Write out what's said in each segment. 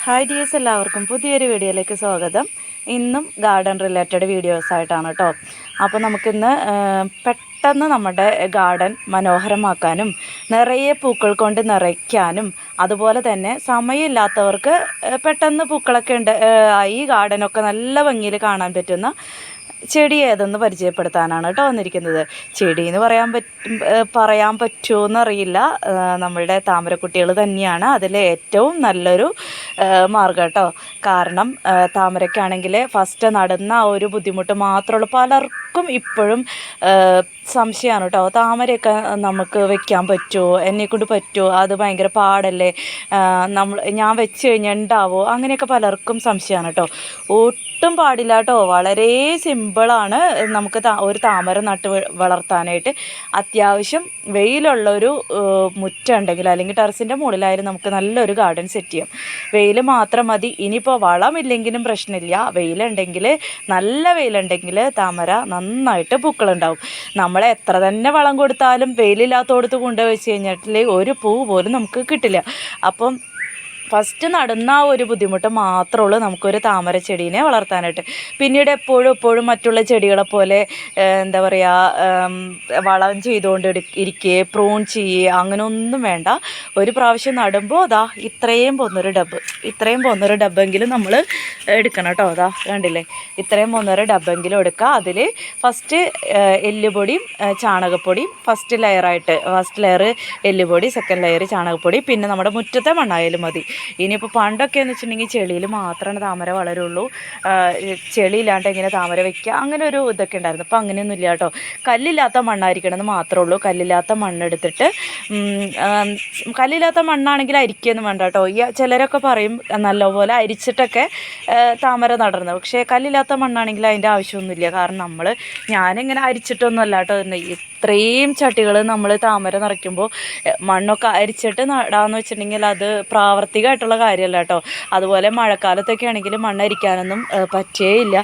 Hi dears എല്ലാവർക്കും പുതിയൊരു വീഡിയോയിലേക്ക് സ്വാഗതം. ഇന്നും ഗാർഡൻ റിലേറ്റഡ് വീഡിയോസ് ആയിട്ടാണ് കേട്ടോ അപ്പോൾ നമുക്കിന്ന് പെട്ടെന്ന് നമ്മുടെ ഗാർഡൻ മനോഹരമാക്കാനും നിറയെ പൂക്കൾ കൊണ്ട് നിറയ്ക്കാനും അതുപോലെ തന്നെ സമയമില്ലാത്തവർക്ക് പെട്ടെന്ന് പൂക്കളൊക്കെ ഉണ്ട് ഈ ഗാർഡനൊക്കെ നല്ല ഭംഗിയിൽ കാണാൻ പറ്റുന്ന ചെടി ഏതെന്ന് പരിചയപ്പെടുത്താനാണ് കേട്ടോ വന്നിരിക്കുന്നത്. ചെടി എന്ന് പറയാൻ പറ്റും പറയാൻ പറ്റുമോ എന്നറിയില്ല ഏഹ് നമ്മളുടെ താമരക്കുട്ടികൾ തന്നെയാണ് അതിൽ ഏറ്റവും നല്ലൊരു മാർഗം കേട്ടോ. കാരണം താമരക്കാണെങ്കിൽ ഫസ്റ്റ് നടന്ന ആ ഒരു ബുദ്ധിമുട്ട് മാത്രമുള്ളൂ പലർക്കും ഇപ്പോഴും സംശയമാണ് കേട്ടോ. താമരയൊക്കെ നമുക്ക് വെക്കാൻ പറ്റുമോ എന്നെക്കൊണ്ട് പറ്റുമോ അത് ഭയങ്കര പാടല്ലേ? നമ്മൾ ഞാൻ വെച്ച് കഴിഞ്ഞാൽ ഉണ്ടാവോ? അങ്ങനെയൊക്കെ പലർക്കും സംശയമാണ് കേട്ടോ. ഒട്ടും പാടില്ല കേട്ടോ. വളരെ സിമ്പിളാണ് നമുക്ക് ഒരു താമര നട്ട് വളർത്താനായിട്ട്. അത്യാവശ്യം വെയിലുള്ളൊരു മുറ്റം ഉണ്ടെങ്കിൽ അല്ലെങ്കിൽ ടെറസിന്റെ മുകളിലായാലും നമുക്ക് നല്ലൊരു ഗാർഡൻ സെറ്റ് ചെയ്യാം. വെയിൽ മാത്രം മതി. ഇനിയിപ്പോൾ വളമില്ലെങ്കിലും പ്രശ്നമില്ല. വെയിലുണ്ടെങ്കിൽ നല്ല വെയിലുണ്ടെങ്കിൽ താമര നന്നായിട്ട് പൂക്കളുണ്ടാവും. നമ്മൾ എത്ര തന്നെ വളം കൊടുത്താലും വെയിലില്ലാത്തോടത്ത് കൊണ്ടുപോയി വെച്ച് കഴിഞ്ഞിട്ടില്ലെങ്കിൽ ഒരു പൂ പോലും നമുക്ക് കിട്ടില്ല. അപ്പം ഫസ്റ്റ് നടുന്ന ആ ഒരു ബുദ്ധിമുട്ട് മാത്രമേ ഉള്ളൂ നമുക്കൊരു താമര ചെടീനെ വളർത്താനായിട്ട്. പിന്നീട് എപ്പോഴും എപ്പോഴും മറ്റുള്ള ചെടികളെ പോലെ എന്താ പറയുക വളം ചെയ്തുകൊണ്ട് ഇരിക്കുക പ്രൂൺ ചെയ്യുക അങ്ങനെ ഒന്നും വേണ്ട. ഒരു പ്രാവശ്യം നടുമ്പോൾ അതാ ഇത്രയും പോന്നൊരു ഡബ്ബ് ഇത്രയും പോന്നൊരു ഡബ്ബെങ്കിലും നമ്മൾ എടുക്കണം കേട്ടോ അതാ കണ്ടില്ലേ? ഇത്രയും പോന്നൊരു ഡബ്ബെങ്കിലും എടുക്കുക. അതിൽ ഫസ്റ്റ് എല്ലുപൊടിയും ചാണകപ്പൊടിയും ഫസ്റ്റ് ലെയറായിട്ട് ഫസ്റ്റ് ലെയർ എല്ലുപൊടി സെക്കൻഡ് ലെയർ ചാണകപ്പൊടി പിന്നെ നമ്മുടെ മുറ്റത്തെ മണ്ണായാലും മതി. ഇനിയിപ്പോൾ പണ്ടൊക്കെ എന്ന് വെച്ചിട്ടുണ്ടെങ്കിൽ ചെളിയിൽ മാത്രമാണ് താമര വളരുള്ളൂ. ചെളിയില്ലാണ്ട് എങ്ങനെ താമര വെക്കുക അങ്ങനെ ഒരു ഇതൊക്കെ ഉണ്ടായിരുന്നു. അപ്പോൾ അങ്ങനെയൊന്നും ഇല്ല കേട്ടോ. കല്ലില്ലാത്ത മണ്ണായിരിക്കണം എന്ന് മാത്രമേ ഉള്ളൂ. കല്ലില്ലാത്ത മണ്ണെടുത്തിട്ട് കല്ലില്ലാത്ത മണ്ണാണെങ്കിൽ അരിക്കുകയൊന്നും വേണ്ട കേട്ടോ. ഈ ചിലരൊക്കെ പറയും നല്ലപോലെ അരിച്ചിട്ടൊക്കെ താമര നടന്നത് പക്ഷേ കല്ലില്ലാത്ത മണ്ണാണെങ്കിൽ അതിന്റെ ആവശ്യമൊന്നുമില്ല. കാരണം നമ്മൾ ഞാനിങ്ങനെ അരിച്ചിട്ടൊന്നും അല്ല കേട്ടോ ഇത്രയും ചട്ടികൾ നമ്മൾ താമര നിറയ്ക്കുമ്പോൾ മണ്ണൊക്കെ അരിച്ചിട്ട് നടാന്ന് വെച്ചിട്ടുണ്ടെങ്കിൽ അത് പ്രാവർത്തികമായിട്ടുള്ള കാര്യമല്ല കേട്ടോ. അതുപോലെ മഴക്കാലത്തൊക്കെ ആണെങ്കിൽ മണ്ണ് അരിക്കാനൊന്നും പറ്റേയില്ല.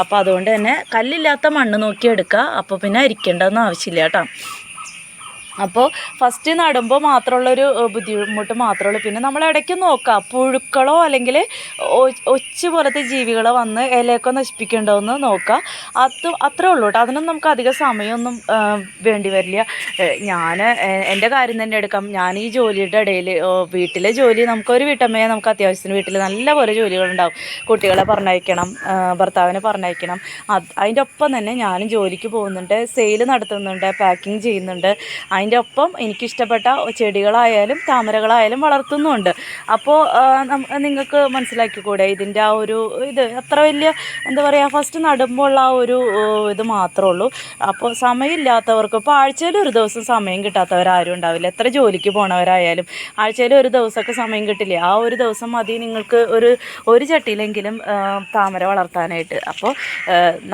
അപ്പോൾ അതുകൊണ്ട് തന്നെ കല്ലില്ലാത്ത മണ്ണ് നോക്കി എടുക്കുക അപ്പോൾ പിന്നെ അരിക്കേണ്ടതൊന്നും ആവശ്യമില്ല കേട്ടോ. അപ്പോൾ ഫസ്റ്റ് നടുമ്പോൾ മാത്രമുള്ളൊരു ബുദ്ധിമുട്ട് മാത്രമേ ഉള്ളൂ പിന്നെ നമ്മൾ ഇടയ്ക്ക് നോക്കുക പുഴുക്കളോ അല്ലെങ്കിൽ ഒച്ച് പോലത്തെ ജീവികളോ വന്ന് ഇലയൊക്കെ നശിപ്പിക്കണ്ടോ എന്ന് നോക്കുക അത് അത്രേ ഉള്ളൂ കേട്ടോ അതിനൊന്നും നമുക്ക് അധികം സമയമൊന്നും വേണ്ടി വരില്ല. ഞാൻ എന്റെ കാര്യം തന്നെ എടുക്കാം. ഞാൻ ഈ ജോലിയുടെ ഇടയിൽ വീട്ടിലെ ജോലി നമുക്കൊരു വീട്ടമ്മയെ നമുക്ക് അത്യാവശ്യത്തിന് വീട്ടിൽ നല്ല പോലെ ജോലികളുണ്ടാവും. കുട്ടികളെ പറഞ്ഞയക്കണം ഭർത്താവിനെ പറഞ്ഞയക്കണം. അത് അതിന്റെ ഒപ്പം തന്നെ ഞാനും ജോലിക്ക് പോകുന്നുണ്ട് സെയിൽ നടത്തുന്നുണ്ട് പാക്കിങ് ചെയ്യുന്നുണ്ട്. അതിന്റെ ഒപ്പം എനിക്കിഷ്ടപ്പെട്ട ചെടികളായാലും താമരകളായാലും വളർത്തുന്നുമുണ്ട് അപ്പോൾ നിങ്ങൾക്ക് മനസ്സിലാക്കിക്കൂടെ ഇതിന്റെ ആ ഒരു ഇത് അത്ര വലിയ എന്താ പറയുക ഫസ്റ്റ് നടുമ്പോൾ ആ ഒരു ഇത് മാത്രമേ ഉള്ളൂ. അപ്പോൾ സമയമില്ലാത്തവർക്ക് ഇപ്പോൾ ആഴ്ചയിൽ ഒരു ദിവസം സമയം കിട്ടാത്തവരാരും ഉണ്ടാവില്ല. എത്ര ജോലിക്ക് പോണവരായാലും ആഴ്ചയിൽ ഒരു ദിവസമൊക്കെ സമയം കിട്ടില്ല? ആ ഒരു ദിവസം മതി നിങ്ങൾക്ക് ഒരു ഒരു ചട്ടിയിലെങ്കിലും താമര വളർത്താനായിട്ട്. അപ്പോൾ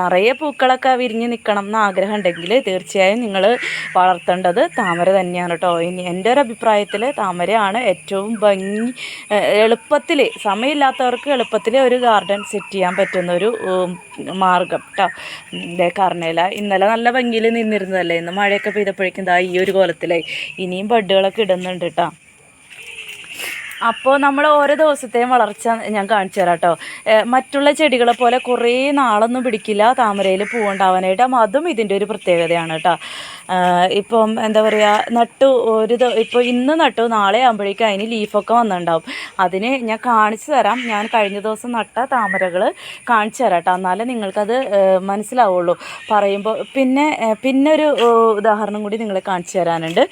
നിറയെ പൂക്കളൊക്കെ വിരിഞ്ഞ് നിൽക്കണം എന്ന് ആഗ്രഹം ഉണ്ടെങ്കിൽ തീർച്ചയായും നിങ്ങൾ വളർത്തേണ്ടത് താമര തന്നെയാണ് കേട്ടോ. ഇനി എന്റെ ഒരു അഭിപ്രായത്തിൽ താമരയാണ് ഏറ്റവും ഭംഗി എളുപ്പത്തിൽ സമയമില്ലാത്തവർക്ക് എളുപ്പത്തിൽ ഒരു ഗാർഡൻ സെറ്റ് ചെയ്യാൻ പറ്റുന്ന ഒരു മാർഗം കേട്ടോ ഇതേ കർണയില ഇന്നലെ നല്ല ഭംഗിയിൽ നിന്നിരുന്നതല്ലേ? ഇന്ന് മഴയൊക്കെ പെയ്തപ്പോഴേക്കും ഇതാ ഈ ഒരു കോലത്തിലായി ഇനിയും ബഡ്ഡുകളൊക്കെ ഇടുന്നുണ്ട് കേട്ടോ അപ്പോൾ നമ്മൾ ഓരോ ദിവസത്തെയും വളർച്ച ഞാൻ കാണിച്ചു തരാം കേട്ടോ മറ്റുള്ള ചെടികളെ പോലെ കുറേ നാളൊന്നും പിടിക്കില്ല താമരയിൽ പൂവുണ്ടാവാനായിട്ട്. അതും ഇതിന്റെ ഒരു പ്രത്യേകതയാണ് കേട്ടോ ഇപ്പം എന്താ പറയുക നട്ടു ഒരു ഇപ്പോൾ ഇന്ന് നട്ടു നാളെ ആകുമ്പോഴേക്കും അതിന് ലീഫൊക്കെ വന്നിട്ടുണ്ടാവും. അതിന് ഞാൻ കാണിച്ചു തരാം. ഞാൻ കഴിഞ്ഞ ദിവസം നട്ട താമരകൾ കാണിച്ചു തരാം കേട്ടോ എന്നാലേ നിങ്ങൾക്കത് മനസ്സിലാവുള്ളൂ. പറയുമ്പോൾ പിന്നെ പിന്നെ ഒരു ഉദാഹരണം കൂടി നിങ്ങളെ കാണിച്ചു തരാനുണ്ട്.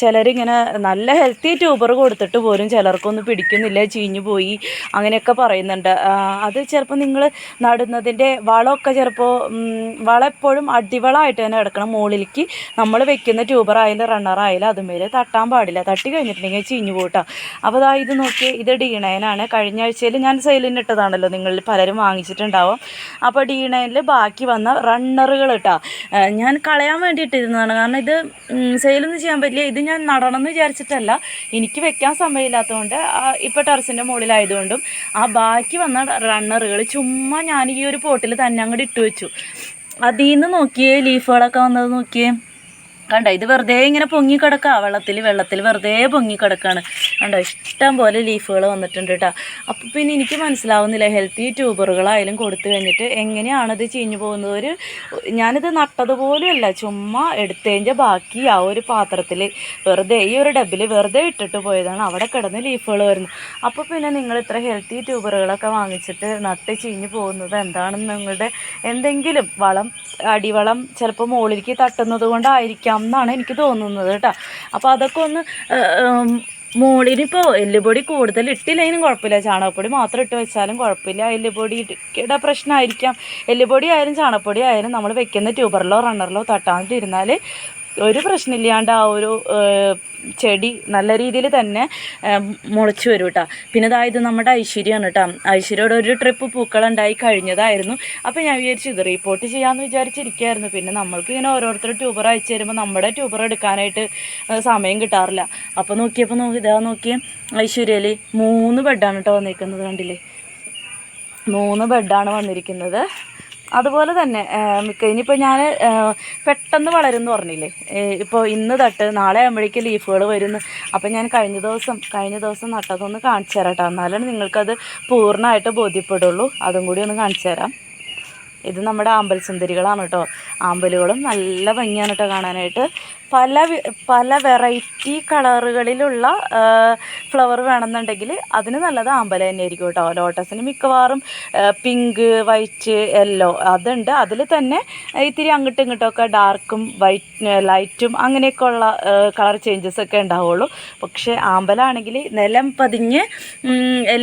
ചിലരിങ്ങനെ നല്ല ഹെൽത്തി ട്യൂബർ കൊടുത്തിട്ട് പോലും ചിലർക്കൊന്നും പിടിക്കുന്നില്ല ചീഞ്ഞു പോയി അങ്ങനെയൊക്കെ പറയുന്നുണ്ട്. അത് ചിലപ്പോൾ നിങ്ങൾ നടുന്നതിന്റെ വളമൊക്കെ ചിലപ്പോൾ വളം എപ്പോഴും അടിവളമായിട്ട് തന്നെ കിടക്കണം മുകളിലേക്ക് നമ്മൾ വെക്കുന്ന റണ്ണർ ആയാലും അതുമേലെ തട്ടാൻ പാടില്ല. തട്ടി കഴിഞ്ഞിട്ടുണ്ടെങ്കിൽ ചീഞ്ഞു പോട്ടാ അപ്പോൾ ഇത് നോക്കി. ഇത് ഡീണയനാണ് കഴിഞ്ഞ ആഴ്ചയിൽ ഞാൻ സെയിലിന് ഇട്ടതാണല്ലോ. നിങ്ങൾ പലരും വാങ്ങിച്ചിട്ടുണ്ടാവും. അപ്പോൾ ഡീണയനിൽ ബാക്കി വന്ന റണ്ണറുകൾ ഇട്ടാ ഞാൻ കളയാൻ വേണ്ടിയിട്ടിരുന്നതാണ്. കാരണം ഇത് സെയിലൊന്നും ചെയ്യാൻ പറ്റില്ല. ഇത് ഞാൻ നടണം എന്ന് വിചാരിച്ചിട്ടല്ല. എനിക്ക് വെക്കാൻ സമയമില്ലാത്തതുകൊണ്ട് ഇപ്പോൾ ടെറസിന്റെ മുകളിലായതുകൊണ്ടും ആ ബാക്കി വന്ന റണ്ണറുകൾ ചുമ്മാ ഞാൻ ഈ ഒരു പോട്ടിൽ തന്നെ അങ്ങോട്ട് ഇട്ട് വെച്ചു അതിൽ നിന്ന് നോക്കിയേ ലീഫുകളൊക്കെ വന്നത് നോക്കിയേ. കണ്ട ഇത് വെറുതെ ഇങ്ങനെ പൊങ്ങി കിടക്കുക വെള്ളത്തിൽ വെള്ളത്തിൽ വെറുതെ പൊങ്ങി കിടക്കാണ്. കണ്ടോ ഇഷ്ടം പോലെ ലീഫുകൾ വന്നിട്ടുണ്ട് കേട്ടോ അപ്പോൾ പിന്നെ എനിക്ക് മനസ്സിലാവുന്നില്ല ഹെൽത്തി ട്യൂബറുകളായാലും കൊടുത്തു കഴിഞ്ഞിട്ട് എങ്ങനെയാണത് ചീഞ്ഞു പോകുന്നത്? ഒരു ഞാനിത് നട്ടതുപോലെയല്ല ചുമ്മാ എടുത്തതിന്റെ ബാക്കി ആ ഒരു പാത്രത്തിൽ വെറുതെ ഈ ഒരു ഡബിൽ വെറുതെ ഇട്ടിട്ട് പോയതാണ്. അവിടെ കിടന്ന് ലീഫുകൾ വരുന്നു. അപ്പോൾ പിന്നെ നിങ്ങൾ ഇത്ര ഹെൽത്തി ട്യൂബറുകളൊക്കെ വാങ്ങിച്ചിട്ട് നട്ട് ചീഞ്ഞു പോകുന്നത് എന്താണെന്ന് നിങ്ങളുടെ എന്തെങ്കിലും വളം അടിവളം ചിലപ്പോൾ മുകളിലേക്ക് തട്ടുന്നത് കൊണ്ടായിരിക്കാം. എന്നാണ് എനിക്ക് തോന്നുന്നത് കേട്ടോ. അപ്പോൾ അതൊക്കെ ഒന്ന് മോളിനിപ്പോൾ എല്ലുപൊടി കൂടുതൽ ഇട്ടില്ലെങ്കിലും കുഴപ്പമില്ല. ചാണകപ്പൊടി മാത്രം ഇട്ട് വെച്ചാലും കുഴപ്പമില്ല. എല്ലുപൊടിയുടെ പ്രശ്നമായിരിക്കാം. എല്ലുപൊടി ആയാലും ചാണകപ്പൊടി ആയാലും നമ്മൾ വെക്കുന്ന ട്യൂബറിലോ റണ്ണറിലോ തട്ടാണ്ടിരുന്നാൽ ഒരു പ്രശ്നമില്ലാണ്ട് ആ ഒരു ചെടി നല്ല രീതിയിൽ തന്നെ മുളച്ചു വരും കേട്ടോ പിന്നെ അതായത് നമ്മുടെ ഐശ്വര്യമാണ് കേട്ടോ ഐശ്വര്യയുടെ ഒരു ട്രിപ്പ് പൂക്കളുണ്ടായി കഴിഞ്ഞതായിരുന്നു. അപ്പോൾ ഞാൻ വിചാരിച്ചു ഇത് റിപ്പോർട്ട് ചെയ്യാമെന്ന് വിചാരിച്ചിരിക്കുകയായിരുന്നു പിന്നെ നമ്മൾക്ക് ഇങ്ങനെ ഓരോരുത്തർ ട്യൂബർ അയച്ചു തരുമ്പോൾ നമ്മുടെ ട്യൂബർ എടുക്കാനായിട്ട് സമയം കിട്ടാറില്ല. അപ്പോൾ നോക്കിയപ്പോൾ നോക്കി ഇതാ നോക്കിയേ ഐശ്വര്യയിൽ മൂന്ന് ബെഡാണ് കേട്ടോ വന്നിരിക്കുന്നത് കണ്ടില്ലേ? മൂന്ന് ബെഡാണ് വന്നിരിക്കുന്നത്. അതുപോലെ തന്നെ മിക്ക ഇനിയിപ്പോൾ ഞാൻ പെട്ടെന്ന് വളരും എന്ന് പറഞ്ഞില്ലേ ഇപ്പോൾ ഇന്ന് തട്ട് നാളെ ആകുമ്പോഴേക്ക് ലീഫുകൾ വരുന്നു. അപ്പോൾ ഞാൻ കഴിഞ്ഞ ദിവസം കഴിഞ്ഞ ദിവസം നട്ടതൊന്ന് കാണിച്ചു തരാം കേട്ടോ എന്നാലാണ് നിങ്ങൾക്കത് പൂർണമായിട്ട് ബോധ്യപ്പെടുള്ളൂ. അതും കൂടി ഒന്ന് കാണിച്ചു തരാം. ഇത് നമ്മുടെ ആമ്പൽ സുന്ദരികളാണ് കേട്ടോ. ആമ്പലുകളും നല്ല ഭംഗിയാണ് കേട്ടോ കാണാനായിട്ട്. പല പല വെറൈറ്റി കളറുകളിലുള്ള ഫ്ലവർ വേണമെന്നുണ്ടെങ്കിൽ അതിന് നല്ലത് ആമ്പല തന്നെയായിരിക്കും കേട്ടോ. ലോട്ടസിന് മിക്കവാറും പിങ്ക് വൈറ്റ് യെല്ലോ അതുണ്ട്. അതിൽ തന്നെ ഇത്തിരി അങ്ങോട്ടും ഇങ്ങോട്ടും ഒക്കെ ഡാർക്കും വൈറ്റ് ലൈറ്റും അങ്ങനെയൊക്കെ ഉള്ള കളർ ചേഞ്ചസ് ഒക്കെ ഉണ്ടാവുള്ളൂ. പക്ഷേ ആമ്പലാണെങ്കിൽ നിലം പതിഞ്ഞ്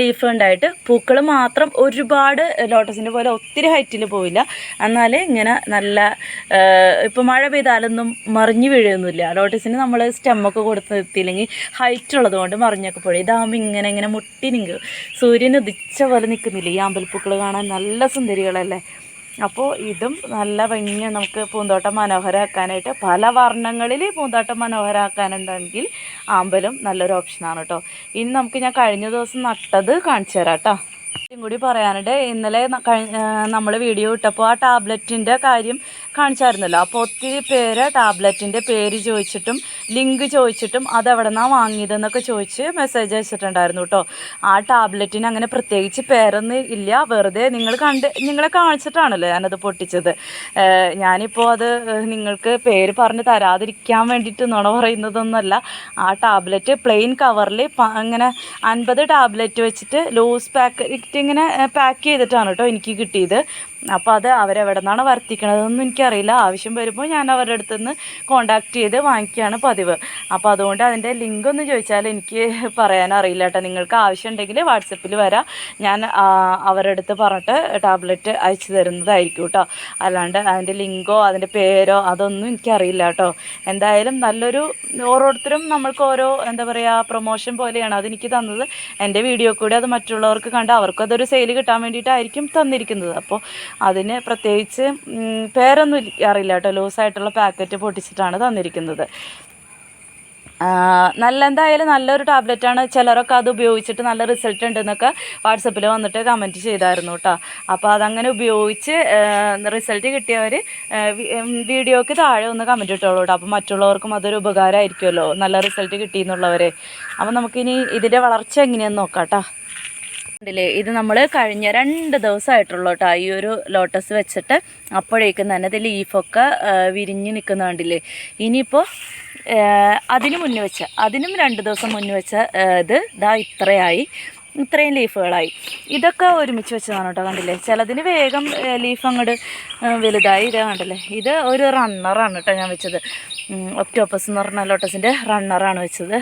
ലീഫ് ഉണ്ടായിട്ട് പൂക്കൾ മാത്രം ഒരുപാട് ലോട്ടസിന്റെ പോലെ ഒത്തിരി ഹൈറ്റിൽ പോവില്ല. എന്നാൽ ഇങ്ങനെ നല്ല ഇപ്പോൾ മഴ പെയ്താലൊന്നും മറിഞ്ഞു വീഴുന്നില്ല ലോട്ടസിന് നമ്മൾ സ്റ്റെമ്മൊക്കെ കൊടുത്ത് നിർത്തിയില്ലെങ്കിൽ ഹൈറ്റ് ഉള്ളത് കൊണ്ട് മറിഞ്ഞൊക്കെ പോയി. ഇതാകുമ്പോൾ ഇങ്ങനെ ഇങ്ങനെ മുട്ടി നിൽക്കും സൂര്യൻ ഉദിച്ച പോലെ നിൽക്കുന്നില്ല ഈ അമ്പലപ്പൂക്കൾ കാണാൻ നല്ല സുന്ദരികളല്ലേ? അപ്പോൾ ഇതും നല്ല ഭംഗി നമുക്ക് പൂന്തോട്ടം മനോഹരമാക്കാനായിട്ട് പല വർണങ്ങളിൽ പൂന്തോട്ടം മനോഹരമാക്കാനുണ്ടെങ്കിൽ ആമ്പലും നല്ലൊരു ഓപ്ഷനാണ് കേട്ടോ ഇനി നമുക്ക് ഞാൻ കഴിഞ്ഞ ദിവസം നട്ടത് കാണിച്ചു തരാം കേട്ടോ കൂടി പറയാനുണ്ട്. ഇന്നലെ നമ്മൾ വീഡിയോ ഇട്ടപ്പോൾ ആ ടാബ്ലറ്റിന്റെ കാര്യം കാണിച്ചായിരുന്നല്ലോ. അപ്പോൾ ഒത്തിരി പേര് ടാബ്ലറ്റിന്റെ പേര് ചോദിച്ചിട്ടും ലിങ്ക് ചോദിച്ചിട്ടും അതെവിടെ നിന്നാണ് വാങ്ങിയതെന്നൊക്കെ ചോദിച്ച് മെസ്സേജ് അയച്ചിട്ടുണ്ടായിരുന്നു കേട്ടോ. ആ ടാബ്ലറ്റിന് അങ്ങനെ പ്രത്യേകിച്ച് പേരൊന്നും ഇല്ല. വെറുതെ നിങ്ങൾ കണ്ട് നിങ്ങളെ കാണിച്ചിട്ടാണല്ലോ ഞാനത് പൊട്ടിച്ചത്. ഞാനിപ്പോൾ അത് നിങ്ങൾക്ക് പേര് പറഞ്ഞ് തരാതിരിക്കാൻ വേണ്ടിയിട്ട് നുണ പറയുന്നതൊന്നുമല്ല. ആ ടാബ്ലറ്റ് പ്ലെയിൻ കവറിൽ അങ്ങനെ അൻപത് ടാബ്ലറ്റ് വെച്ചിട്ട് ലൂസ് പാക്ക് ഇങ്ങനെ പാക്ക് ചെയ്തിട്ടാണ് കേട്ടോ എനിക്ക് കിട്ടിയത്. അപ്പോൾ അത് അവരെവിടെ നിന്നാണ് വർത്തിക്കണതെന്ന് എനിക്കറിയില്ല. ആവശ്യം വരുമ്പോൾ ഞാൻ അവരുടെ അടുത്ത് നിന്ന് കോണ്ടാക്ട് ചെയ്ത് വാങ്ങിക്കുകയാണ് പതിവ്. അപ്പോൾ അതുകൊണ്ട് അതിന്റെ ലിങ്ക് ഒന്ന് ചോദിച്ചാൽ എനിക്ക് പറയാൻ അറിയില്ല കേട്ടോ. നിങ്ങൾക്ക് ആവശ്യം ഉണ്ടെങ്കിൽ വാട്സപ്പിൽ വരാം. ഞാൻ അവരുടെ അടുത്ത് പറഞ്ഞിട്ട് ടാബ്ലറ്റ് അയച്ചു തരുന്നതായിരിക്കും കേട്ടോ. അല്ലാണ്ട് അതിന്റെ ലിങ്കോ അതിന്റെ പേരോ അതൊന്നും എനിക്കറിയില്ല കേട്ടോ. എന്തായാലും നല്ലൊരു ഓരോരുത്തരും നമ്മൾക്ക് ഓരോ എന്താ പറയുക പ്രൊമോഷൻ പോലെയാണ് അതെനിക്ക് തന്നത്. എന്റെ വീഡിയോ കൂടി അത് മറ്റുള്ളവർക്ക് കണ്ട് അവർക്കും അതൊരു സെയിൽ കിട്ടാൻ വേണ്ടിയിട്ടായിരിക്കും തന്നിരിക്കുന്നത്. അപ്പോൾ അതിന് പ്രത്യേകിച്ച് പേരൊന്നും അറിയില്ല കേട്ടോ. ലൂസായിട്ടുള്ള പാക്കറ്റ് പൊട്ടിച്ചിട്ടാണ് തന്നിരിക്കുന്നത്. നല്ല എന്തായാലും നല്ലൊരു ടാബ്ലറ്റാണ്. ചിലരൊക്കെ അത് ഉപയോഗിച്ചിട്ട് നല്ല റിസൾട്ട് ഉണ്ടെന്നൊക്കെ വാട്സപ്പിൽ വന്നിട്ട് കമന്റ് ചെയ്തായിരുന്നു കേട്ടോ അപ്പോൾ അതങ്ങനെ ഉപയോഗിച്ച് റിസൾട്ട് കിട്ടിയവർ വീഡിയോക്ക് താഴെ ഒന്ന് കമന്റ് ഇട്ടോളൂ കേട്ടോ അപ്പോൾ മറ്റുള്ളവർക്കും അതൊരു ഉപകാരമായിരിക്കുമല്ലോ. നല്ല റിസൾട്ട് കിട്ടിയെന്നുള്ളവരെ. അപ്പോൾ നമുക്കിനി ഇതിന്റെ വളർച്ച എങ്ങനെയാണെന്ന് നോക്കാം കേട്ടോ കണ്ടില്ലേ ഇത് നമ്മൾ കഴിഞ്ഞ രണ്ട് ദിവസമായിട്ടുള്ളൂ കേട്ടോ ഈ ഒരു ലോട്ടസ് വെച്ചിട്ട്. അപ്പോഴേക്കും തന്നെ ഇത് ലീഫൊക്കെ വിരിഞ്ഞ് നിൽക്കുന്ന കണ്ടില്ലേ? ഇനിയിപ്പോൾ അതിന് മുന്നേ വെച്ച അതിനും രണ്ട് ദിവസം മുന്നേ വെച്ച ഇത് ഇതാ ഇത്രയായി. ഇത്രയും ലീഫുകളായി. ഇതൊക്കെ ഒരുമിച്ച് വെച്ചതാണ് കേട്ടോ കണ്ടില്ലേ? ചിലതിന് വേഗം ലീഫ് അങ്ങോട്ട് വലുതായി ഇത് കണ്ടില്ലേ? ഇത് ഒരു റണ്ണറാണ് കേട്ടോ ഞാൻ വെച്ചത്. ഒക്ടോപ്പസ് എന്ന് പറഞ്ഞ ലോട്ടസിന്റെ റണ്ണറാണ് വെച്ചത്.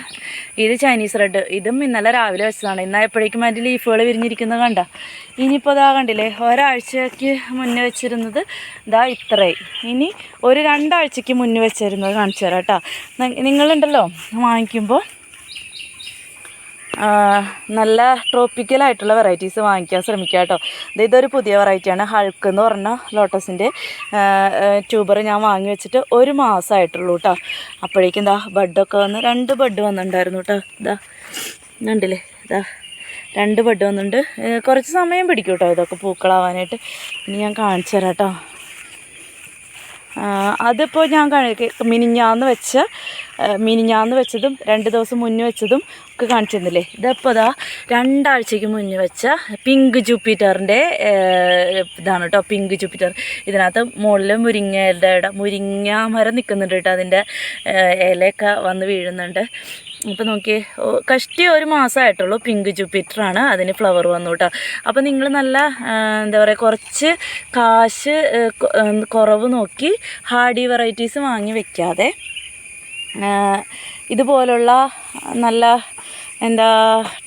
ഇത് ചൈനീസ് റെഡ് ഇതും ഇന്നലെ രാവിലെ വെച്ചതാണ്. ഇന്നായപ്പോഴേക്കും അതിന്റെ ലീഫുകൾ വിരിഞ്ഞിരിക്കുന്നത് കണ്ട. ഇനിയിപ്പോൾ ഇതാ കണ്ടില്ലേ? ഒരാഴ്ചയ്ക്ക് മുന്നേ വെച്ചിരുന്നത് ഇതാ ഇത്രയും ഇനി ഒരു രണ്ടാഴ്ചയ്ക്ക് മുന്നേ വെച്ചിരുന്നത് കാണിച്ചു തരാം കേട്ടോ. നിങ്ങളുണ്ടല്ലോ? വാങ്ങിക്കുമ്പോൾ നല്ല ട്രോപ്പിക്കലായിട്ടുള്ള വെറൈറ്റീസ് വാങ്ങിക്കാൻ ശ്രമിക്കുക കേട്ടോ ഇത് ഇതൊരു പുതിയ വെറൈറ്റിയാണ് ഹൾക്ക് എന്ന് പറഞ്ഞ ലോട്ടസിന്റെ ട്യൂബർ ഞാൻ വാങ്ങി വെച്ചിട്ട് ഒരു മാസമായിട്ടുള്ളൂ കേട്ടോ അപ്പോഴേക്കും എന്താ ബഡൊക്കെ വന്ന് രണ്ട് ബഡ് വന്നിട്ടുണ്ടായിരുന്നു കേട്ടോ ഇതാ കണ്ടില്ലേ? ഇതാ രണ്ട് ബഡ് വന്നിട്ടുണ്ട്. കുറച്ച് സമയം പിടിക്കും കേട്ടോ ഇതൊക്കെ പൂക്കളാവാനായിട്ട്. ഇനി ഞാൻ കാണിച്ചു തരാം കേട്ടോ അതിപ്പോൾ ഞാൻ മിനിഞ്ഞാന്ന് വെച്ച മിനിഞ്ഞാന്ന് വെച്ചതും രണ്ട് ദിവസം മുന്നേ വെച്ചതും ഒക്കെ കാണിച്ചു തന്നില്ലേ ഇതിപ്പോൾ ഇതാ രണ്ടാഴ്ചയ്ക്ക് മുന്നേ വെച്ച പിങ്ക് ജൂപ്പിറ്ററിന്റെ ഇതാണ് കേട്ടോ പിങ്ക് ജൂപ്പിറ്റർ. ഇതിനകത്ത് മുകളിൽ മുരിങ്ങയുടെ മുരിങ്ങ മരം നിൽക്കുന്നുണ്ട് കേട്ടോ അതിന്റെ ഇലയൊക്കെ വന്ന് വീഴുന്നുണ്ട്. അപ്പോൾ നോക്കിയേ കഷ്ടിയ കഷ്ടി ഒരു മാസമായിട്ടുള്ളൂ പിങ്ക് ജൂപ്പിറ്ററാണ് അതിന് ഫ്ലവർ വന്നു കേട്ടോ അപ്പോൾ നിങ്ങൾ നല്ല എന്താ പറയുക കുറച്ച് കാശ് കുറവ് നോക്കി ഹാർഡി വെറൈറ്റീസ് വാങ്ങി വെക്കാതെ ഇതുപോലുള്ള നല്ല എന്താ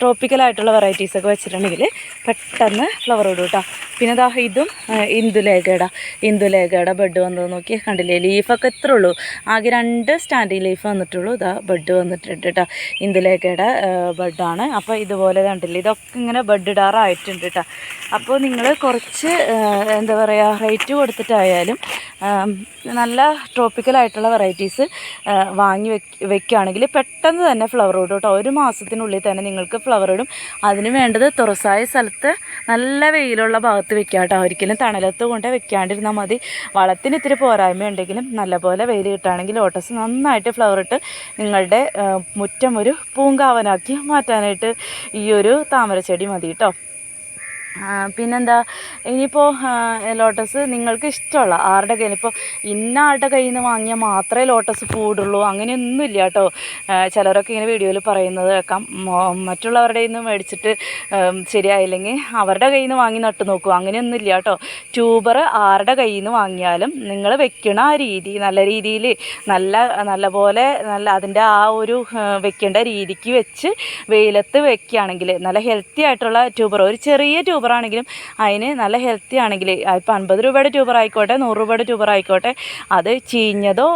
ട്രോപ്പിക്കലായിട്ടുള്ള വെറൈറ്റീസൊക്കെ വെച്ചിട്ടുണ്ടെങ്കിൽ പെട്ടെന്ന് ഫ്ലവർ ഇടും കേട്ടോ പിന്നെ ദാ ഇതും ഇന്ദുലേഖയുടെ ഇന്ദുലേഖയുടെ ബെഡ് വന്നത് നോക്കി കണ്ടില്ലേ? ലീഫൊക്കെ ഇത്രേ ഉള്ളൂ. ആകെ രണ്ട് സ്റ്റാൻഡിങ് ലീഫ് വന്നിട്ടുള്ളൂ. ഇതാ ബെഡ് വന്നിട്ടുണ്ട് കേട്ടോ ഇന്ദുലേഖയുടെ ബെഡാണ് അപ്പോൾ ഇതുപോലെ കണ്ടില്ലേ? ഇതൊക്കെ ഇങ്ങനെ ബെഡ് ഇടാറായിട്ടുണ്ട് കേട്ടോ അപ്പോൾ നിങ്ങൾ കുറച്ച് എന്താ പറയുക റേറ്റ് കൊടുത്തിട്ടായാലും നല്ല ട്രോപ്പിക്കലായിട്ടുള്ള വെറൈറ്റീസ് വാങ്ങി വെക്ക് വെക്കുകയാണെങ്കിൽ പെട്ടെന്ന് തന്നെ ഫ്ലവർ ഇടും കേട്ടോ ഒരു മാസത്തിനുള്ളിൽ തന്നെ നിങ്ങൾക്ക് ഫ്ലവർ ഇടും. അതിന് വേണ്ടത് തുറസായ സ്ഥലത്ത് നല്ല വെയിലുള്ള ഭാഗത്ത് വെക്കുക കേട്ടോ ഒരിക്കലും തണലത്ത് കൊണ്ട് വെക്കാണ്ടിരുന്നാൽ മതി. വളത്തിന് ഇത്തിരി പോരായ്മ ഉണ്ടെങ്കിലും നല്ലപോലെ വെയിൽ കിട്ടുകയാണെങ്കിൽ ലോട്ടസ് നന്നായിട്ട് ഫ്ലവർ ഇട്ട് നിങ്ങളുടെ മുറ്റം ഒരു പൂങ്കാവനാക്കി മാറ്റാനായിട്ട് ഈ ഒരു താമരച്ചെടി മതി കേട്ടോ പിന്നെന്താ? ഇനിയിപ്പോൾ ലോട്ടസ് നിങ്ങൾക്ക് ഇഷ്ടമുള്ള ആരുടെ കയ്യിൽ ഇപ്പോൾ ഇന്ന ആളുടെ കയ്യിൽ നിന്ന് വാങ്ങിയാൽ മാത്രമേ ലോട്ടസ് പൂടുള്ളൂ അങ്ങനെയൊന്നും ഇല്ല കേട്ടോ. ചിലരൊക്കെ ഇങ്ങനെ വീഡിയോയിൽ പറയുന്നത് കേൾക്കാം. മറ്റുള്ളവരുടെ നിന്ന് മേടിച്ചിട്ട് ശരിയായില്ലെങ്കിൽ അവരുടെ കയ്യിൽ നിന്ന് വാങ്ങി നട്ടു നോക്കൂ. അങ്ങനെയൊന്നും ഇല്ല കേട്ടോ. ട്യൂബർ ആരുടെ കയ്യിൽ നിന്ന് വാങ്ങിയാലും നിങ്ങൾ വെക്കണ ആ രീതി നല്ല രീതിയിൽ നല്ല നല്ലപോലെ നല്ല അതിന്റെ ആ ഒരു വെക്കേണ്ട രീതിക്ക് വെച്ച് വെയിലത്ത് വെക്കുകയാണെങ്കിൽ നല്ല ഹെൽത്തി ആയിട്ടുള്ള ട്യൂബർ ഒരു ചെറിയ ട്യൂബർ ആണെങ്കിലും അതിന് നല്ല ഹെൽത്തി ആണെങ്കിൽ ഇപ്പം അൻപത് രൂപയുടെ ട്യൂബർ ആയിക്കോട്ടെ നൂറ് രൂപയുടെ ട്യൂബർ ആയിക്കോട്ടെ അത് ചീഞ്ഞതോ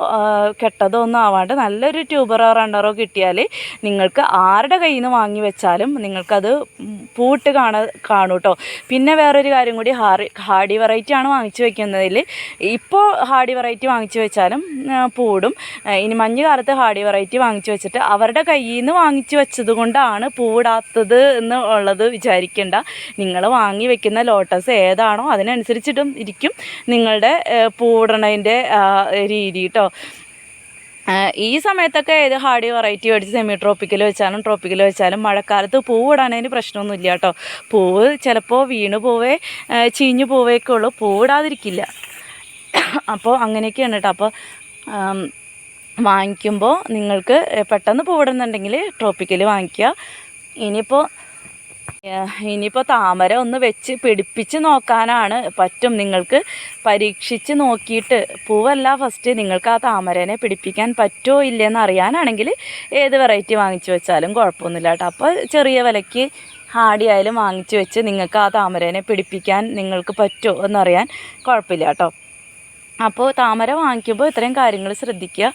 കെട്ടതോ ഒന്നും ആവാണ്ട് നല്ലൊരു ട്യൂബറോ റണ്ണറോ കിട്ടിയാൽ നിങ്ങൾക്ക് ആരുടെ കയ്യിൽ നിന്ന് വാങ്ങി വെച്ചാലും നിങ്ങൾക്കത് പൂട്ട് കാണ കാണൂ കേട്ടോ പിന്നെ വേറൊരു കാര്യം കൂടി ഹാറി ഹാർഡി വെറൈറ്റി ആണ് വാങ്ങിച്ചു വെക്കുന്നതിൽ. ഇപ്പോൾ ഹാർഡി വെറൈറ്റി വാങ്ങിച്ചു വെച്ചാലും പൂടും. ഇനി മഞ്ഞ് കാലത്ത് ഹാർഡി വെറൈറ്റി വാങ്ങിച്ചു വെച്ചിട്ട് അവരുടെ കയ്യിൽ നിന്ന് വാങ്ങിച്ചു വെച്ചത് കൊണ്ടാണ് പൂടാത്തത് എന്ന് ഉള്ളത് വിചാരിക്കേണ്ട. നിങ്ങൾ വാങ്ങി വെക്കുന്ന ലോട്ടസ് ഏതാണോ അതിനനുസരിച്ചിട്ടും ഇരിക്കും നിങ്ങളുടെ പൂടണതിന്റെ രീതി കേട്ടോ ഈ സമയത്തൊക്കെ ഏത് ഹാർഡി വെറൈറ്റി മേടിച്ച് സെമി ട്രോപ്പിക്കൽ വെച്ചാലും ട്രോപ്പിക്കൽ വെച്ചാലും മഴക്കാലത്ത് പൂവ് ഇടാനതിന് പ്രശ്നമൊന്നുമില്ല കേട്ടോ പൂവ് ചിലപ്പോൾ വീണ് പോവേ ചീഞ്ഞു പോവേക്കെ ഉള്ളൂ. പൂവിടാതിരിക്കില്ല അപ്പോൾ അങ്ങനെയൊക്കെയാണ് കേട്ടോ അപ്പോൾ വാങ്ങിക്കുമ്പോൾ നിങ്ങൾക്ക് പെട്ടെന്ന് പൂവിടുന്നുണ്ടെങ്കിൽ ട്രോപ്പിക്കൽ വാങ്ങിക്കുക. ഇനിയിപ്പോൾ ഇനിയിപ്പോൾ താമര ഒന്ന് വെച്ച് പിടിപ്പിച്ച് നോക്കാനാണ്. പറ്റും നിങ്ങൾക്ക് പരീക്ഷിച്ച് നോക്കിയിട്ട്. പൂവല്ല ഫസ്റ്റ് നിങ്ങൾക്ക് ആ താമരനെ പിടിപ്പിക്കാൻ പറ്റുമോ ഇല്ലയെന്ന് അറിയാനാണെങ്കിൽ ഏത് വെറൈറ്റി വാങ്ങിച്ചു വെച്ചാലും കുഴപ്പമൊന്നുമില്ല കേട്ടോ. അപ്പോൾ ചെറിയ വിലയ്ക്ക് ഹാടിയായാലും വാങ്ങിച്ചു വെച്ച് നിങ്ങൾക്ക് ആ താമരനെ പിടിപ്പിക്കാൻ നിങ്ങൾക്ക് പറ്റുമോ എന്നറിയാൻ കുഴപ്പമില്ല കേട്ടോ. അപ്പോൾ താമര വാങ്ങിക്കുമ്പോൾ ഇത്രയും കാര്യങ്ങൾ ശ്രദ്ധിക്കുക.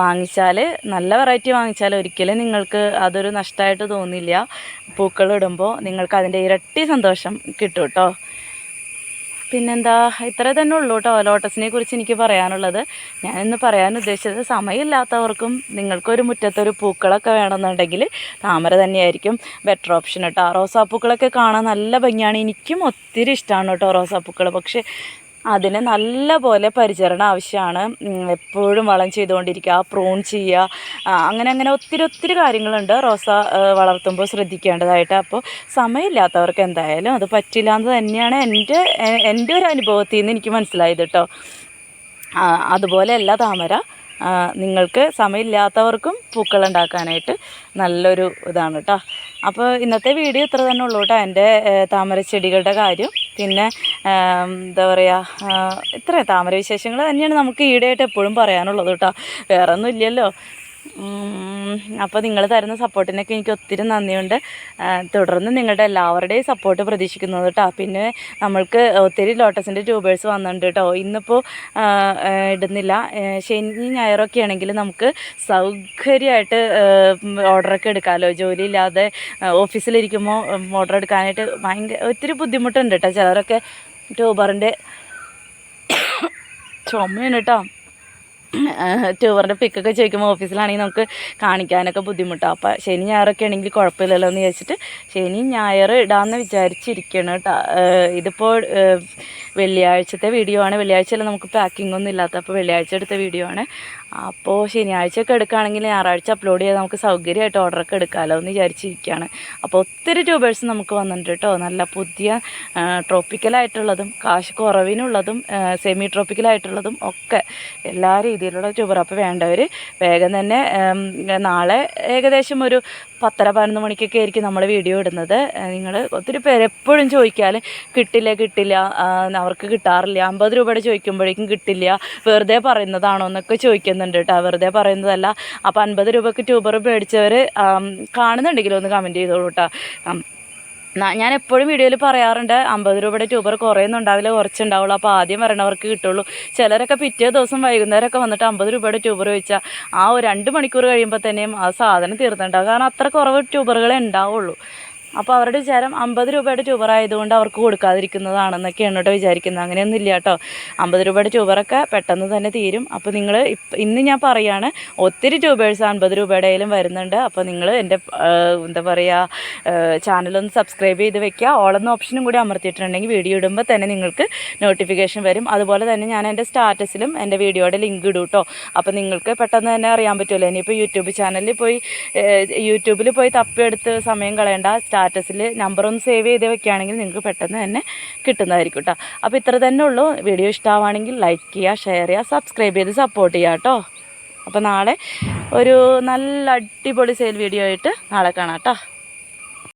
വാങ്ങിച്ചാൽ നല്ല വെറൈറ്റി വാങ്ങിച്ചാൽ ഒരിക്കലും നിങ്ങൾക്ക് അതൊരു നഷ്ടമായിട്ട് തോന്നില്ല. പൂക്കളിടുമ്പോൾ നിങ്ങൾക്ക് അതിന്റെ ഇരട്ടി സന്തോഷം കിട്ടും കേട്ടോ പിന്നെന്താ ഇത്ര തന്നെ ഉള്ളൂ കേട്ടോ ലോട്ടസിനെ കുറിച്ച് എനിക്ക് പറയാനുള്ളത്. ഞാൻ ഇന്ന് പറയാൻ ഉദ്ദേശിച്ചത് സമയമില്ലാത്തവർക്കും നിങ്ങൾക്കൊരു മുറ്റത്തൊരു പൂക്കളൊക്കെ വേണമെന്നുണ്ടെങ്കിൽ താമര തന്നെയായിരിക്കും ബെറ്റർ ഓപ്ഷൻ കേട്ടോ റോസാപ്പൂക്കളൊക്കെ കാണാൻ നല്ല ഭംഗിയാണ്. എനിക്കും ഒത്തിരി ഇഷ്ടമാണ് കേട്ടോ റോസാപ്പൂക്കൾ പക്ഷേ അതിന് നല്ല പോലെ പരിചരണം ആവശ്യമാണ്. എപ്പോഴും വളം ചെയ്തുകൊണ്ടിരിക്കുക പ്രൂൺ ചെയ്യുക. അങ്ങനെ അങ്ങനെ ഒത്തിരി ഒത്തിരി കാര്യങ്ങളുണ്ട് റോസ വളർത്തുമ്പോൾ ശ്രദ്ധിക്കേണ്ടതായിട്ട്. അപ്പോൾ സമയമില്ലാത്തവർക്ക് എന്തായാലും അത് പറ്റില്ല എന്ന് തന്നെയാണ് എന്റെ എന്റെ ഒരു അനുഭവത്തിൽ നിന്ന് എനിക്ക് മനസ്സിലായത് കേട്ടോ. അതുപോലെയല്ല താമര. നിങ്ങൾക്ക് സമയമില്ലാത്തവർക്കും പൂക്കൾ ഉണ്ടാക്കാനായിട്ട് നല്ലൊരു ഇതാണ് കേട്ടോ അപ്പോൾ ഇന്നത്തെ വീഡിയോ ഇത്ര തന്നെ ഉള്ളൂ കേട്ടോ എന്റെ താമര ചെടികളുടെ കാര്യം. പിന്നെ എന്താ പറയുക ഇത്ര താമര വിശേഷങ്ങൾ തന്നെയാണ് നമുക്ക് ഈടെയായിട്ട് എപ്പോഴും പറയാനുള്ളത് കേട്ടോ വേറെ ഒന്നും ഇല്ലല്ലോ. അപ്പോൾ നിങ്ങൾ തരുന്ന സപ്പോർട്ടിനൊക്കെ എനിക്ക് ഒത്തിരി നന്ദിയുണ്ട്. തുടർന്ന് നിങ്ങളുടെ എല്ലാവരുടെയും സപ്പോർട്ട് പ്രതീക്ഷിക്കുന്നത് കേട്ടോ പിന്നെ നമ്മൾക്ക് ഒത്തിരി ലോട്ടസിന്റെ ട്യൂബേഴ്സ് വന്നിട്ടുണ്ട് കേട്ടോ ഇന്നിപ്പോൾ ഇടുന്നില്ല. ശനി ഞായറൊക്കെ ആണെങ്കിൽ നമുക്ക് സൗകര്യമായിട്ട് ഓർഡറൊക്കെ എടുക്കാമല്ലോ ജോലിയില്ലാതെ ഓഫീസിലിരിക്കുമ്പോൾ ഓർഡർ എടുക്കാനായിട്ട് ഭയങ്കര ഒത്തിരി ബുദ്ധിമുട്ടുണ്ട് കേട്ടോ ചിലരൊക്കെ ട്യൂബറിന്റെ ചുമയാണ് കേട്ടോ ട്യൂബറിന്റെ പിക്കൊക്കെ ചോദിക്കുമ്പോൾ ഓഫീസിലാണെങ്കിൽ നമുക്ക് കാണിക്കാനൊക്കെ ബുദ്ധിമുട്ടാണ് അപ്പോൾ ശനി ഞായറൊക്കെ ആണെങ്കിൽ കുഴപ്പമില്ലല്ലോ എന്ന് ചോദിച്ചിട്ട് ശനി ഞായർ ഇടാമെന്ന് വിചാരിച്ചിരിക്കണം കേട്ടോ. ഇതിപ്പോൾ വെള്ളിയാഴ്ചത്തെ വീഡിയോ ആണ്. വെള്ളിയാഴ്ചയല്ല നമുക്ക് പാക്കിംഗ് ഒന്നും ഇല്ലാത്ത അപ്പോൾ വെള്ളിയാഴ്ച എടുത്ത വീഡിയോ ആണ്. അപ്പോൾ ശനിയാഴ്ചയൊക്കെ എടുക്കുകയാണെങ്കിൽ ഞായറാഴ്ച അപ്ലോഡ് ചെയ്താൽ നമുക്ക് സൗകര്യമായിട്ട് ഓർഡറൊക്കെ എടുക്കാമല്ലോ എന്ന് വിചാരിച്ചിരിക്കുകയാണ്. അപ്പോൾ ഒത്തിരി ട്യൂബേഴ്സ് നമുക്ക് വന്നിട്ടുണ്ട് കേട്ടോ. നല്ല പുതിയ ട്രോപ്പിക്കലായിട്ടുള്ളതും കാശ് കുറവിനുള്ളതും സെമി ട്രോപ്പിക്കലായിട്ടുള്ളതും ഒക്കെ എല്ലാ രീതിയിലുള്ള ട്യൂബർ അപ്പോൾ വേണ്ടവർ വേഗം തന്നെ നാളെ ഏകദേശം ഒരു പത്തര പതിനൊന്ന് മണിക്കൊക്കെ ആയിരിക്കും നമ്മൾ വീഡിയോ ഇടുന്നത്. നിങ്ങൾ ഒത്തിരി പേര് എപ്പോഴും ചോദിക്കാൽ കിട്ടില്ല കിട്ടില്ല. അവർക്ക് കിട്ടാറില്ല. അമ്പത് രൂപയുടെ ചോദിക്കുമ്പോഴേക്കും കിട്ടില്ല. വെറുതെ പറയുന്നതാണോ? എന്നൊക്കെ ചോദിക്കുന്നുണ്ട് കേട്ടോ. വെറുതെ പറയുന്നതല്ല. അപ്പോൾ അൻപത് രൂപയ്ക്ക് ട്യൂബർ മേടിച്ചവർ കാണുന്നുണ്ടെങ്കിലും ഒന്ന് കമന്റ് ചെയ്തോളൂ കേട്ടോ. ഞാൻ എപ്പോഴും വീഡിയോയിൽ പറയാറുണ്ട് അമ്പത് രൂപയുടെ ട്യൂബർ കുറേയൊന്നും ഉണ്ടാവില്ല കുറച്ചുണ്ടാവുള്ളൂ. അപ്പോൾ ആദ്യം വരണവർക്ക് കിട്ടുള്ളൂ. ചിലരൊക്കെ പിറ്റേ ദിവസം വൈകുന്നേരമൊക്കെ വന്നിട്ട് അമ്പത് രൂപയുടെ ട്യൂബർ ചോദിച്ചാൽ ആ ഒരു രണ്ട് മണിക്കൂർ കഴിയുമ്പോൾ തന്നെയും ആ സാധനം തീർന്നിട്ടുണ്ടാവും. കാരണം അത്ര കുറവ് ട്യൂബറുകളെ ഉണ്ടാവുള്ളൂ. അപ്പോൾ അവരുടെ വിചാരം അമ്പത് രൂപയുടെ ട്യൂബർ ആയതുകൊണ്ട് അവർക്ക് കൊടുക്കാതിരിക്കുന്നതാണെന്നൊക്കെയാണ് കേട്ടോ വിചാരിക്കുന്നത്. അങ്ങനെയൊന്നും ഇല്ല കേട്ടോ. അമ്പത് രൂപയുടെ ട്യൂബറൊക്കെ പെട്ടെന്ന് തന്നെ തീരും. അപ്പോൾ നിങ്ങൾ ഇന്ന് ഞാൻ പറയുകയാണ് ഒത്തിരി ട്യൂബേഴ്സ് അൻപത് രൂപയുടെ ആയാലും വരുന്നുണ്ട്. അപ്പോൾ നിങ്ങൾ എന്റെ എന്താ പറയുക ചാനലൊന്ന് സബ്സ്ക്രൈബ് ചെയ്ത് വെക്കുക. ഓളെന്ന ഓപ്ഷനും കൂടി അമർത്തിയിട്ടുണ്ടെങ്കിൽ വീഡിയോ ഇടുമ്പോൾ തന്നെ നിങ്ങൾക്ക് നോട്ടിഫിക്കേഷൻ വരും. അതുപോലെ തന്നെ ഞാൻ എന്റെ സ്റ്റാറ്റസിലും എന്റെ വീഡിയോയുടെ ലിങ്ക് ഇടും കേട്ടോ. അപ്പോൾ നിങ്ങൾക്ക് പെട്ടെന്ന് തന്നെ അറിയാൻ പറ്റുമല്ലോ. ഇനിയിപ്പോൾ യൂട്യൂബ് ചാനലിൽ പോയി യൂട്യൂബിൽ പോയി തപ്പിയെടുത്ത് സമയം കളയേണ്ട. സ്റ്റാറ്റസിൽ നമ്പർ ഒന്ന് സേവ് ചെയ്ത് വെക്കുകയാണെങ്കിൽ നിങ്ങൾക്ക് പെട്ടെന്ന് തന്നെ കിട്ടുന്നതായിരിക്കും കേട്ടോ അപ്പോൾ ഇത്ര തന്നെ ഉള്ളൂ. വീഡിയോ ഇഷ്ടമാണെങ്കിൽ ലൈക്ക് ചെയ്യുക ഷെയർ ചെയ്യുക സബ്സ്ക്രൈബ് ചെയ്ത് സപ്പോർട്ട് ചെയ്യുക കേട്ടോ അപ്പോൾ നാളെ ഒരു നല്ല അടിപൊളി സെയിൽ വീഡിയോ ആയിട്ട് നാളെ കാണാം കേട്ടോ